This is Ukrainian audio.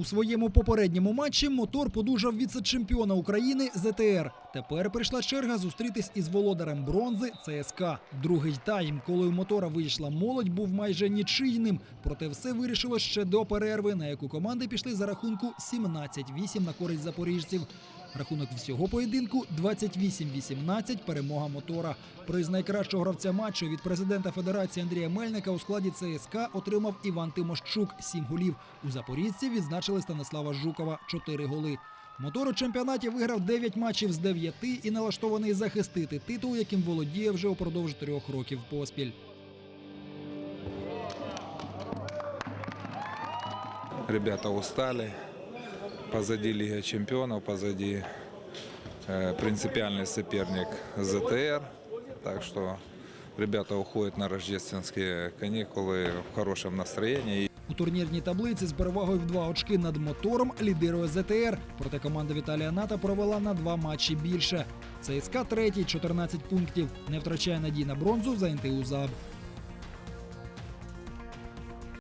У своєму попередньому матчі мотор подужав віце-чемпіона України ЗТР. Тепер прийшла черга зустрітись із володарем бронзи ЦСКА. Другий тайм, коли у мотора вийшла молодь, був майже нічийним. Проте все вирішило ще до перерви, на яку команди пішли за рахунку 17-8 на користь запоріжців. Рахунок всього поєдинку 28-18 перемога мотора. Приз найкращого гравця матчу від президента Федерації Андрія Мельника у складі ЦСКА отримав Іван Тимощук 7 голів. У запоріжці відзначили Станислава Жукова 4 голи. Мотор у чемпіонаті виграв 9 матчів з 9 і налаштований захистити титул, яким володіє вже упродовж трьох років поспіль. Ребята устали Позади Лига чемпионов, позади э, принципиальный соперник ЗТР. Так что ребята уходят на рождественские каникулы в хорошем настроении. У турнірній таблиці з перевагою в два очки над мотором лідирує ЗТР. Проте команда Віталія Ната провела на два матчі більше. ЦСКА третій, 14 пунктів. Не втрачає надій на бронзу за НТУ ЗАБ.